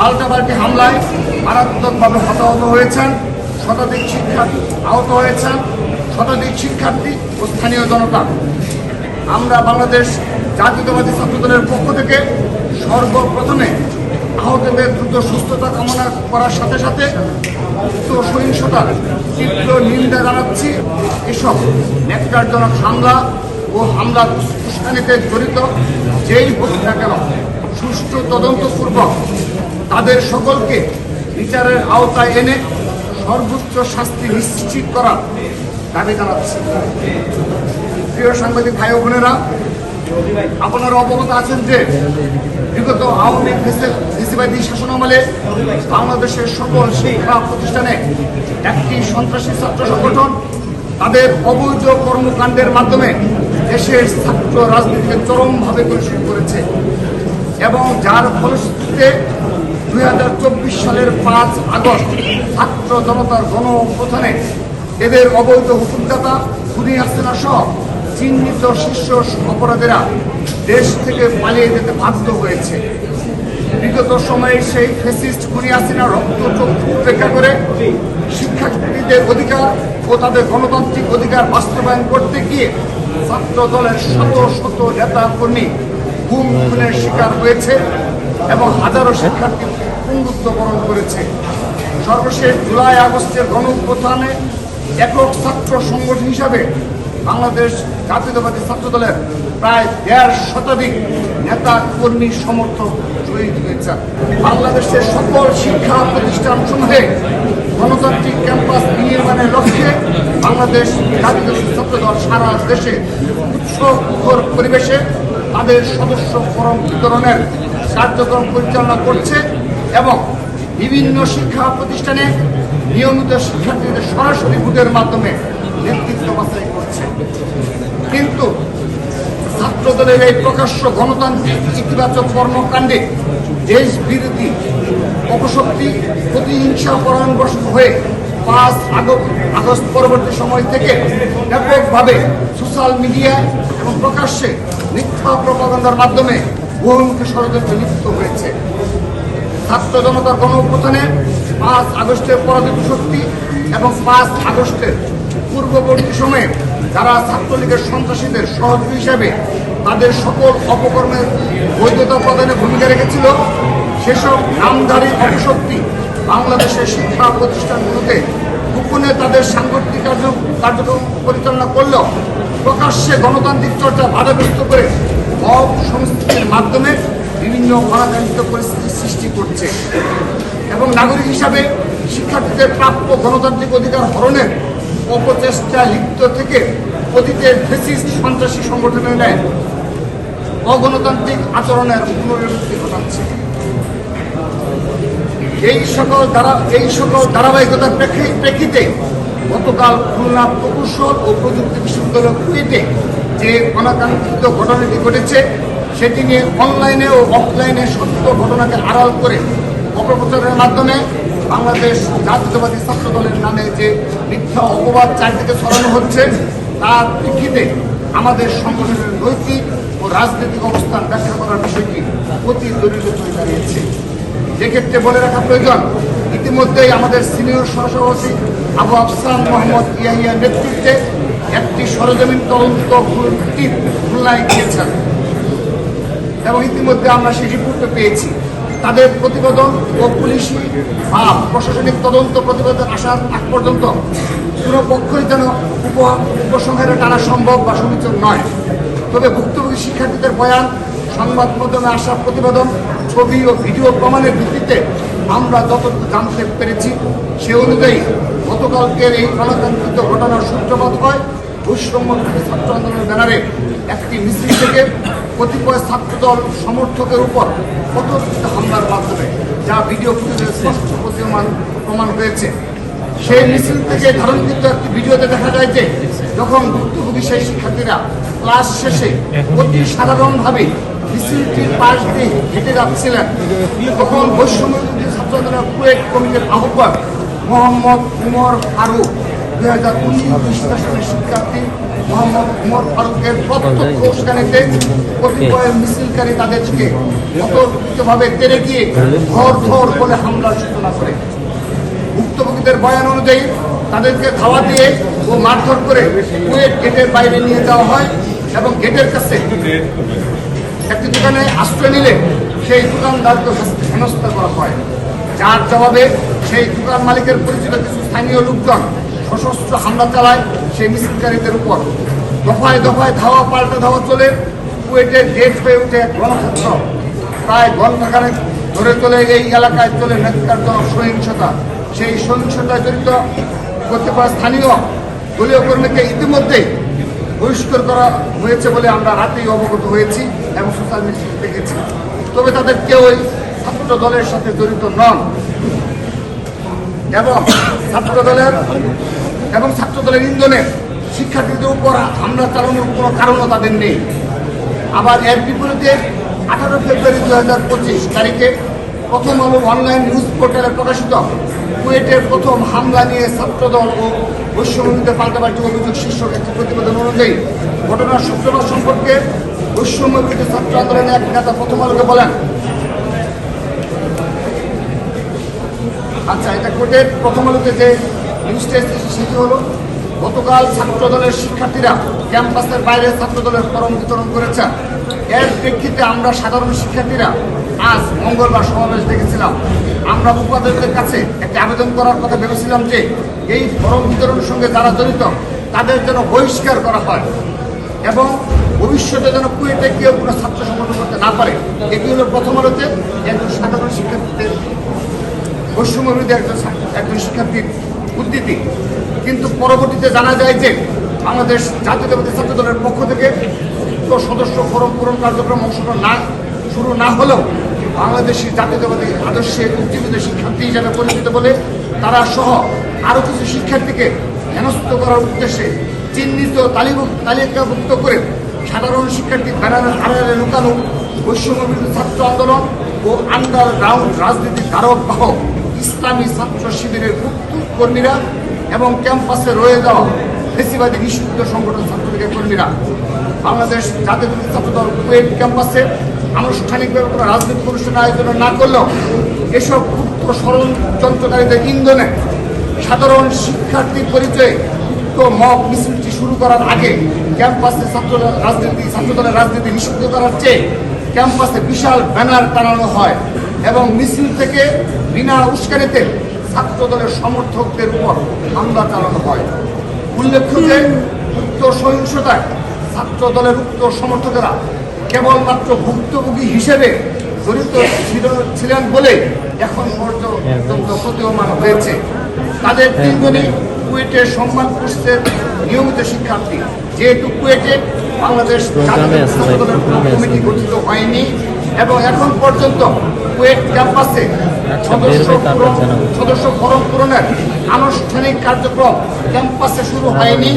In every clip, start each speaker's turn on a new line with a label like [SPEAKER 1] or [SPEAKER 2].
[SPEAKER 1] পাল্টাপাল্টি হামলায় মারাত্মকভাবে হতাহত হয়েছেন, শতাধিক শিক্ষার্থী আহত হয়েছেন, শতাধিক শিক্ষার্থী ও স্থানীয় জনতা। আমরা বাংলাদেশ জাতীয়তাবাদী ছাত্রদলের পক্ষ থেকে সর্বপ্রথমে আহতদের দ্রুত সুস্থতা কামনা করার সাথে সাথে সহিংসতার তীব্র নিন্দা জানাচ্ছি। এসব ন্যাক্কারজনক হামলা ও হামলা উস্কানিতে জড়িত, যেই হোক না কেন, সুষ্ঠু তদন্তপূর্বক তাদের সকলকে বিচারের আওতায় এনে সর্বোচ্চ শাস্তি নিশ্চিত করার দাবি জানাচ্ছি। প্রিয় সাংবাদিক ভাই বোনেরা, আপনারা অবগত আছেন যে বিগত আওয়ামী ফেসিবাদী শাসন আমলে বাংলাদেশের সকল শিক্ষা প্রতিষ্ঠানে একটি সন্ত্রাসী ছাত্র সংগঠন তাদের অবৈধ কর্মকাণ্ডের মাধ্যমে দেশের ছাত্র রাজনীতিকে চরমভাবে পরিশোধ করেছে এবং যার ফলশ্রুতিতে দুই হাজার চব্বিশ সালের পাঁচ আগস্ট ছাত্র জনতার গণ অভ্যুত্থানে এদের অবৈধ হুকুমদাতা খুনি হাসিনা সহ চিহ্নিত শীর্ষ অপরাধীরা দেশ থেকে পালিয়ে যেতে বাধ্য হয়েছে। বিগত সময়ে সেই ফেসিস্ট খুনি হাসিনা রক্ত চক্ষু উপেক্ষা করে শিক্ষার্থীদের অধিকার ও তাদের গণতান্ত্রিক অধিকার বাস্তবায়ন করতে গিয়ে ছাত্র দলের শত শত নেতা কর্মী গুম খুনের শিকার হয়েছে। এবং হাজারো শিক্ষার্থী পঙ্গুত্ব বরণ করেছে। সর্বশেষ জুলাই আগস্টের গণ একক ছাত্র সংগঠন হিসাবে বাংলাদেশ জাতীয়তাবাদী ছাত্র দলের প্রায় দেড় শতাধিক নেতা, কর্মী, সমর্থক শহীদ হয়েছেন বাংলাদেশের সকল শিক্ষা প্রতিষ্ঠান সমূহে গণতান্ত্রিক ক্যাম্পাস নির্মাণের লক্ষ্যে বাংলাদেশ জাতীয় ছাত্র দল সারা দেশে উৎসবমুখর পরিবেশে তাদের সদস্য ফরম বিতরণের কার্যক্রম পরিচালনা করছে এবং বিভিন্ন শিক্ষা প্রতিষ্ঠানে নিয়মিত শিক্ষার্থীদের সরাসরি ভোটের মাধ্যমে নেতৃত্ব বাছাই করছে। কিন্তু ছাত্রদলের এই প্রকাশ্য গণতান্ত্রিক ইতিবাচক কর্মকাণ্ডে দেশ বিরোধী অপশক্তি প্রতিহিংসা পরায়ণগ্রস্ত হয়ে পাঁচ আগস্ট আগস্ট পরবর্তী সময় থেকে ব্যাপকভাবে সোশ্যাল মিডিয়া এবং প্রকাশ্যে মিথ্যা প্রপাগন্ডার মাধ্যমে বহুমুখী ষড়যন্ত্রে লিপ্ত হয়েছে। ছাত্র জনতার গণ পাঁচ আগস্টের পরাজিত শক্তি এবং পাঁচ আগস্টের পূর্ববর্তী সময়ে যারা ছাত্রলীগের সন্ত্রাসীদের সহযোগী হিসাবে তাদের সকল অপকর্মের বৈধতা প্রদানে ভূমিকা রেখেছিল, সেসব নামধারী অপশক্তি বাংলাদেশের শিক্ষা প্রতিষ্ঠানগুলোতে গোপনে তাদের সাংগঠনিক কার্যক্রম পরিচালনা করলেও প্রকাশ্যে গণতান্ত্রিক চর্চা বাধাগ্রস্ত করে মব সংস্কৃতির মাধ্যমে বিভিন্ন অনাকাঙ্ক্ষিত পরিস্থিতির সৃষ্টি করছে। এবং নাগরিক হিসাবে শিক্ষার্থীদের প্রাপ্য গণতান্ত্রিক অধিকার হরণের অপচেষ্টা লিপ্ত থেকে অতীতের ফেসিস্ট সন্ত্রাসী সংগঠনের ন্যায় অগণতান্ত্রিক আচরণের পুনরাবৃত্তি ঘটাচ্ছে। এই সকল ধারা, এই সকল ধারাবাহিকতার প্রেক্ষিতে গতকাল খুলনা প্রকৌশল ও প্রযুক্তি বিশ্ববিদ্যালয় কুয়েটে যে অনাকাঙ্ক্ষিত ঘটনাটি ঘটেছে, সেটি নিয়ে অনলাইনে ও অফলাইনে সত্য ঘটনাকে আড়াল করে অপপ্রচারের মাধ্যমে বাংলাদেশ জাতীয়তাবাদী ছাত্র দলের নামে যে মিথ্যা অপবাদ চারদিকে ছড়ানো হচ্ছে, তার প্রেক্ষিতে আমাদের সংগঠনের নৈতিক ও রাজনৈতিক অবস্থান ব্যাখ্যা করার বিষয়টি অতি দরিদ্র হয়ে দাঁড়িয়েছে। যেক্ষেত্রে বলে রাখা প্রয়োজন ইতিমধ্যেই আমাদের সিনিয়র সহসভাপতি আবু আফসান মোহাম্মদ ইয়াহিয়ার নেতৃত্বে একটি সরজমিন তদন্ত টিম খুলনায় গিয়েছেন। এবং ইতিমধ্যে আমরা সেই রিপোর্টটা পেয়েছি। তাদের প্রতিবেদন ও পুলিশি বা প্রশাসনিক তদন্ত প্রতিবেদন আসার আগ পর্যন্ত কোনো পক্ষই যেন উপ- উপসংহারে টানা সম্ভব বা সমীচীন নয়। তবে ভুক্তভোগী শিক্ষার্থীদের বয়ান, সংবাদ মাধ্যমে আসা প্রতিবেদন, ছবি ও ভিডিও প্রমাণের ভিত্তিতে আমরা যতটুকু জানতে পেরেছি, সে অনুযায়ী গতকালকের এই গণতান্ত্রিক ঘটনার সূত্রপাত হয়। বিরোধী ছাত্র আন্দোলনের ব্যানারে একটি মিছিল থেকে কতিপয় ছাত্রদল সমর্থকের উপর কতর্কিত হামলার মাধ্যমে যা ভিডিও ফুটেজে স্পষ্ট প্রতীয়মান প্রমাণ হয়েছে। সেই মিছিল থেকে ধারণকৃত একটি ভিডিওতে দেখা যায় যে, যখন ভুক্তভোগী সেই শিক্ষার্থীরা ক্লাস শেষে অতি সাধারণভাবে মিছিলটির পাশ দিয়ে হেঁটে যাচ্ছিলেন, তখন বৈষম্য কুয়েট কমিটির মোহাম্মদ উমর ফারুক, দুই হাজার উনিশ শিক্ষার্থী মোহাম্মদ উমর ফারুকের প্রত্যক্ষ কতিপয় মিছিলকারী তাদেরকে অতর্কিতভাবে গিয়ে ধর ধর বলে হামলার সূচনা করে। ভুক্তভোগীদের বয়ান অনুযায়ী তাদেরকে খাওয়া দিয়ে ও মারধর করে কুয়েট গেটের বাইরে নিয়ে যাওয়া হয় এবং গেটের কাছে একটি দোকানে আশ্রয় নিলে সেই দোকানদারকে হেনস্থা করা হয়। যার জবাবে সেই দোকান মালিকের পরিচিত কিছু স্থানীয় লোকজন সশস্ত্র হামলা চালায় সেই মিছিলকারীদের উপর। দফায় দফায় ধাওয়া পাল্টা ধাওয়া চলে কুয়েটের গেট হয়ে উঠে এক গণক্ষেত্র। প্রায় ঘন্টাখানেক ধরে চলে এই এলাকায় চলে নেতৃত্বজনক সহিংসতা। সেই সহিংসতায় জড়িত করতে পারা স্থানীয় দলীয় কর্মীকে ইতিমধ্যেই বহিষ্কার করা হয়েছে বলে আমরা রাতেই অবগত হয়েছি এবং সোশ্যাল মিডিয়াতে দেখেছি। তবে তাদের কেউই ছাত্র দলের সাথে জড়িত নন। এবং ছাত্র দলের এবং ছাত্র দলের ইন্ধনে শিক্ষার্থীদের উপর হামলা চালানোর কোনো কারণও তাদের নেই। আবার এর বিপরীতে আঠারো ফেব্রুয়ারি দু হাজার পঁচিশ তারিখে প্রথম আলো অনলাইন নিউজ পোর্টালে প্রকাশিত কুয়েটের প্রথম হামলা নিয়ে ছাত্রদল ও বৈশ্যভূমিতে পাল্টাপাল্টি অভিযোগ শীর্ষক একটি প্রতিবেদন অনুযায়ী ঘটনার সূত্রপাত সম্পর্কে বৈষম্যবিরোধী ছাত্র আন্দোলনের এক নেতা প্রথম আলোকে বলেন আচ্ছা এটা কোর্টের প্রথম আলোতে যে নিউজটা এসেছে সেটি হলো, গতকাল ছাত্রদলের শিক্ষার্থীরা ক্যাম্পাসের বাইরে ছাত্রদলের ফরম বিতরণ করেছেন এর প্রেক্ষিতে আমরা সাধারণ শিক্ষার্থীরা আজ মঙ্গলবার সমাবেশ দেখেছিলাম। আমরা উপাধ্যক্ষের কাছে একটি আবেদন করার কথা ভেবেছিলাম যে, এই ফরম বিতরণের সঙ্গে যারা জড়িত, তাদের যেন বহিষ্কার করা হয় এবং ভবিষ্যতে যেন কুয়েটে কেউ কোনো ছাত্র সংগঠন করতে না পারে। এটি হলো প্রথম আলোতে একজন সাধারণ শিক্ষার্থীদের বৈষম্যবিরোধী একজন একজন শিক্ষার্থীর উদ্ধৃতি। কিন্তু পরবর্তীতে জানা যায় যে বাংলাদেশ জাতীয়তাবাদী ছাত্র দলের পক্ষ থেকে উক্ত সদস্য ফরম পূরণ কার্যক্রম অংশগ্রহণ না শুরু না হলেও বাংলাদেশি জাতীয়তাবাদী আদর্শে উজ্জীবিত শিক্ষার্থী হিসাবে পরিচিত বলে তারা সহ আরও কিছু শিক্ষার্থীকে হেনস্থ করার উদ্দেশ্যে চিহ্নিত তালিকাভুক্ত করে সাধারণ শিক্ষার্থী ব্যানারের আড়ালে লুকানো বৈষম্যবিরোধী ছাত্র আন্দোলন ও আন্ডারগ্রাউন্ড রাজনীতির ধারক বাহক ইসলামী ছাত্র শিবিরের গুপ্ত কর্মীরা এবং ক্যাম্পাসে রয়ে যাওয়া ফেসিবাদী নিষিদ্ধ সংগঠন ছাত্রলীগের কর্মীরা। বাংলাদেশ জাতীয়তাবাদী ছাত্রদল কুয়েট ক্যাম্পাসে আনুষ্ঠানিকভাবে কোনো রাজনৈতিক অনুষ্ঠান আয়োজন না করলেও এসব গুপ্ত ষড়যন্ত্রকারীদের ইন্ধনে সাধারণ শিক্ষার্থীর পরিচয়ে উক্ত মব মিছিলটি শুরু করার আগে ক্যাম্পাসে ছাত্র রাজনীতি ছাত্রদলের রাজনীতি নিষিদ্ধ করার চেয়ে ক্যাম্পাসে বিশাল ব্যানার টানানো হয়। এবং মিছিল থেকে বিনা উস্কানিতে ছাত্রদলের সমর্থকদের উপর হামলা চালানো হয়। উল্লেখ্য যে উক্ত সহিংসতায় ছাত্র দলের উক্ত সমর্থকেরা কেবলমাত্র ভুক্তভোগী হিসেবে জড়িত ছিল- ছিলেন বলে এখন পর্যন্ত প্রতীয়মান হয়েছে। তাদের তিনজনই কুয়েটের সম্মান কোর্সের নিয়মিত শিক্ষার্থী। যেহেতু কুয়েটে বাংলাদেশ ছাত্র দলের কমিটি গঠিত হয়নি এবং এখন পর্যন্ত কুয়েট ক্যাম্পাসে
[SPEAKER 2] আচ্ছা,
[SPEAKER 1] সদস্য ফরম পূরণের আনুষ্ঠানিক কার্যক্রম ক্যাম্পাসে শুরু হয়নি।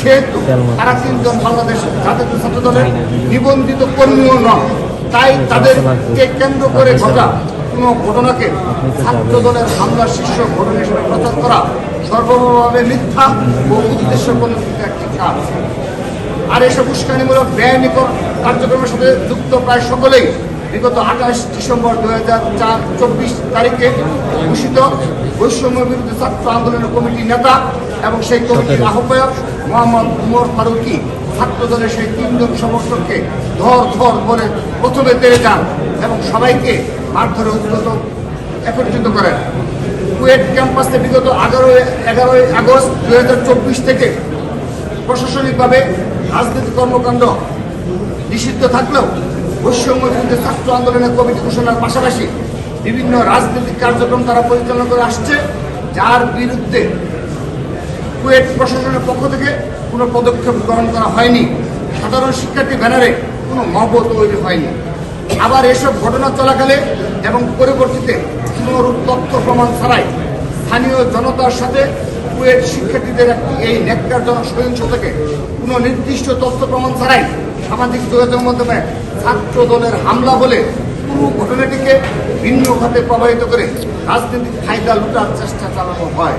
[SPEAKER 1] সেহেতু। তারা তিনজন বাংলাদেশ জাতীয় ছাত্র দলের নিবন্ধিত কর্মীও নন। তাই তাদেরকে কেন্দ্র করে ঘটা কোনো ঘটনাকে ছাত্র দলের হামলার শীর্ষ ঘটনা হিসেবে প্রচার করা সর্বভাবে মিথ্যা ও উদ্দেশ্য প্রণোদিত একটি কাজ। আর এসব উস্কানিমূলক ব্যয়নি কার্যক্রমের সাথে যুক্ত প্রায় সকলেই বিগত আঠাশ ডিসেম্বর দু হাজার চার চব্বিশ তারিখে ঘোষিত বৈষম্য বিরুদ্ধে ছাত্র আন্দোলনের কমিটির নেতা এবং সেই কমিটির আহ্বায়ক মোহাম্মদ উমর ফারুকি ছাত্র দলের সেই তিনজন সমর্থককে ধর ধর বলে প্রথমে তেড়ে যান এবং সবাইকে মারধরে উদ্যত একত্রিত করেন। কুয়েট ক্যাম্পাসে বিগত এগারোই এগারোই আগস্ট দু হাজার চব্বিশ থেকে প্রশাসনিকভাবে রাজনৈতিক কর্মকাণ্ড নিষিদ্ধ থাকলেও বিরুদ্ধে ছাত্র আন্দোলনের কমিটি ঘোষণার পাশাপাশি বিভিন্ন রাজনৈতিক কার্যক্রম তারা পরিচালনা করে আসছে, যার বিরুদ্ধে কুয়েট প্রশাসনের পক্ষ থেকে কোনো পদক্ষেপ গ্রহণ করা হয়নি। সাধারণ শিক্ষার্থী ব্যানারে কোনো মব তৈরি হয়নি। আবার এসব ঘটনা চলাকালে এবং পরবর্তীতে কোনোরূপ তথ্য প্রমাণ ছাড়াই স্থানীয় জনতার সাথে কুয়েট শিক্ষার্থীদের একটি এই ন্যাক্কারজনক সহিংসতাকে কোনো নির্দিষ্ট তথ্য প্রমাণ ছাড়াই সামাজিক যোগাযোগ মাধ্যমে ছাত্র দলের হামলা বলে পুরো ঘটনাটিকে ভিন্ন খাতে প্রবাহিত করে রাজনৈতিক ফায়দা লুটার চেষ্টা চালানো হয়।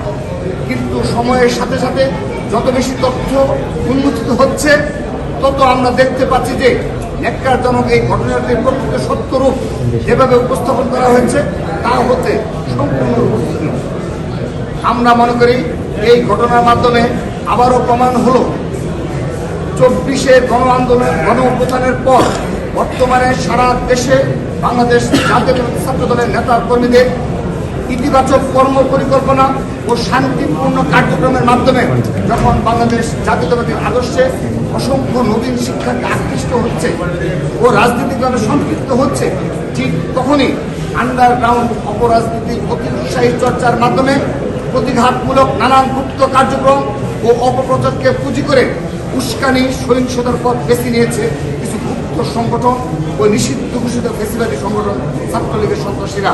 [SPEAKER 1] কিন্তু সময়ের সাথে সাথে যত বেশি তথ্য উন্মোচিত হচ্ছে, তত আমরা দেখতে পাচ্ছি যে ন্যাক্কারজনক এই ঘটনাটির প্রকৃত সত্যরূপ যেভাবে উপস্থাপন করা হয়েছে, তা হতে সম্পূর্ণ আমরা মনে করি এই ঘটনার মাধ্যমে আবারও প্রমাণ হলো চব্বিশে গণ আন্দোলন, গণ অভ্যুত্থানের পর বর্তমানে সারা দেশে বাংলাদেশ জাতীয় ছাত্র দলের নেতা কর্মীদের ইতিবাচক কর্ম পরিকল্পনা ও শান্তিপূর্ণ কার্যক্রমের মাধ্যমে যখন বাংলাদেশ জাতীয়তাবাদীর আদর্শে অসংখ্য নবীন শিক্ষার্থী আকৃষ্ট হচ্ছে ও রাজনীতিভাবে সম্পৃক্ত হচ্ছে, ঠিক তখনই আন্ডারগ্রাউন্ড অপরাজনীতির অতি উৎসাহী চর্চার মাধ্যমে প্রতিঘাতমূলক নানান গুপ্ত কার্যক্রম ও অপপ্রচারকে পুঁজি করে উস্কানি, সহিংসতার পথ বেছে নিয়েছে কিছু গুপ্ত সংগঠন ও নিষিদ্ধ ঘোষিত ফেসিবাদী সংগঠন ছাত্রলীগের সন্ত্রাসীরা।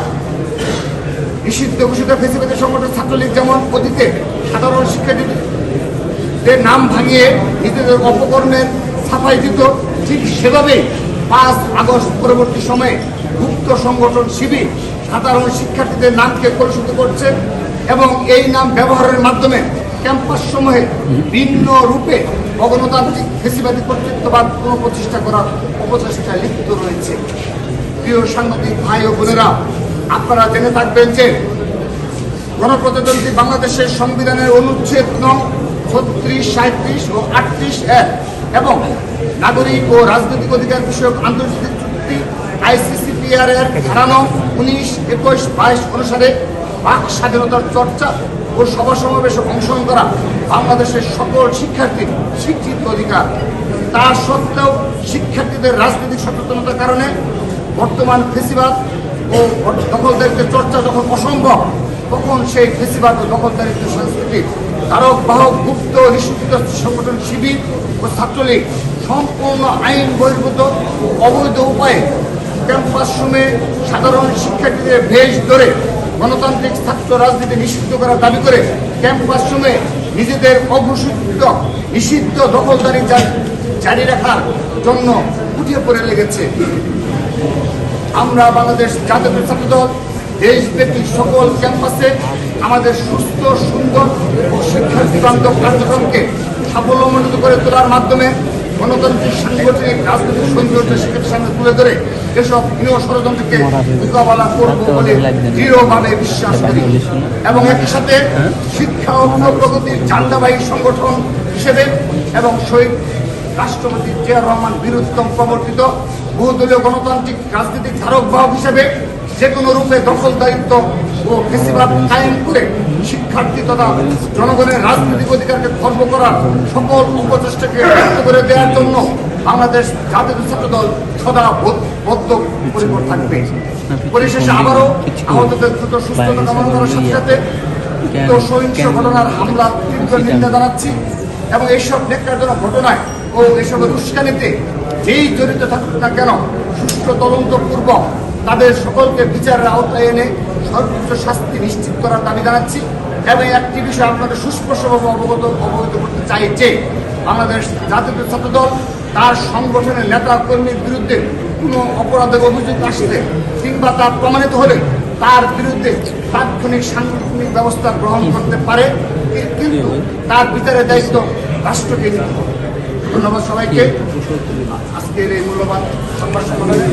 [SPEAKER 1] নিষিদ্ধ ঘোষিত ফেসিবাদী সংগঠন ছাত্রলীগ যেমন অতীতে সাধারণ শিক্ষার্থীদের নাম ভাঙিয়ে নিজেদের অপকর্মের ছাপাই দিত, ঠিক সেভাবেই পাঁচ আগস্ট পরবর্তী সময়ে গুপ্ত সংগঠন শিবির সাধারণ শিক্ষার্থীদের নামকে কলুষিত করছে এবং এই নাম ব্যবহারের মাধ্যমে ক্যাম্পাস সমূহে ভিন্ন রূপে অগণতান্ত্রিক ফেসিবাদী কর্তৃত্ববাদ পুনঃপ্রতিষ্ঠা করার অপচেষ্টায় লিপ্ত রয়েছে। প্রিয় সাংবাদিক ভাই ও বোনেরা, আপনারা জেনে থাকবেন যে গণপ্রজাতন্ত্রী বাংলাদেশের সংবিধানের অনুচ্ছেদ নং ছত্রিশ সাঁত্রিশ ও আটত্রিশ এক এবং নাগরিক ও রাজনৈতিক অধিকার বিষয়ক আন্তর্জাতিক চুক্তি আইসিসিপিআর এর ধারা নং উনিশ, একুশ, বাইশ অনুসারে বাক স্বাধীনতার চর্চা ও সভা সমাবেশে অংশগ্রহণ করা বাংলাদেশের সকল শিক্ষার্থীর শিক্ষিত অধিকার। তা সত্ত্বেও শিক্ষার্থীদের রাজনৈতিক সচেতনতার কারণে বর্তমান ফেসিবাদ ও দখলদারিত্বের চর্চা যখন অসম্ভব, তখন সেই ফেসিবাদ ও দখলদারিত্ব সংস্কৃতি ধারক বাহক গুপ্ত নিষিদ্ধ সংগঠন শিবির ও ছাত্রলীগ সম্পূর্ণ আইন বহির্ভূত অবৈধ উপায়ে ক্যাম্পাস রুমে সাধারণ শিক্ষার্থীদের ভেষ ধরে গণতান্ত্রিক ছাত্র রাজনীতি নিষিদ্ধ করার দাবি করে ক্যাম্পাস রুমে নিজেদের অঘোষিত, নিষিদ্ধ দখলদারি জারি রাখার জন্য উঠে পড়ে লেগেছে। আমরা বাংলাদেশ জাতীয় ছাত্র দল, দেশব্যাপী সকল ক্যাম্পাসে আমাদের সুস্থ, সুন্দর ও শিক্ষার্থী বান্ধব কার্যক্রমকে সাফল্যমণ্ডিত করে তোলার মাধ্যমে গণতান্ত্রিক সাংগঠনিক রাজনৈতিক সৌন্দর্য শিক্ষার্থীর সামনে তুলে ধরে এসব গৃহ ষড়যন্ত্রকে মোকাবেলা করব বলে দৃঢ়ভাবে বিশ্বাস করি। এবং একই সাথে শিক্ষা ও প্রগতির চান্দাবাহী সংগঠন হিসেবে এবং শহীদ রাষ্ট্রপতি জিয়াউর রহমান বীরুত্তম প্রবর্তিত বহুদলীয় গণতান্ত্রিক রাজনৈতিক ধারক হিসেবে যে কোনো রূপে দখলদারিত্ব ও ফেসিবাদ কায়েম করে শিক্ষার্থী তথা জনগণের রাজনৈতিক অধিকারকে খর্ব করার সকল উপচেষ্টাকে ব্যক্ত করে দেওয়ার জন্য বাংলাদেশ জাতীয় ছাত্র দল সদা বদ্ধ- পরিকর থাকবে। পরিশেষে আবারও আহতদের দ্রুত সুস্থতা কামনা করার সাথে সাথে উক্ত সহিংস ঘটনার হামলা তীব্র নিন্দা জানাচ্ছি এবং এইসব নেককারজনক ঘটনায় ও এসবের উস্কানিতে যেই জড়িত থাকুক না কেন সুষ্ঠু তদন্তপূর্বক তাদের সকলকে বিচারের আওতায় এনে সর্বোচ্চ শাস্তি নিশ্চিত করার দাবি জানাচ্ছি এবং একটি বিষয় আপনাদের সুস্পষ্টভাবে অবগত অবগত করতে চাই যে বাংলাদেশ জাতীয় ছাত্র দল তার সংগঠনের নেতা কর্মীর বিরুদ্ধে কোনো অপরাধের অভিযোগ আসলে কিংবা তা প্রমাণিত হলে তার বিরুদ্ধে তাৎক্ষণিক সাংগঠনিক ব্যবস্থা গ্রহণ করতে পারে কিন্তু তার বিচারের দায়িত্ব রাষ্ট্রকে ধন্যবাদ সবাইকে। আজকের এই মূল্যবান সংবাদ সম্মেলনে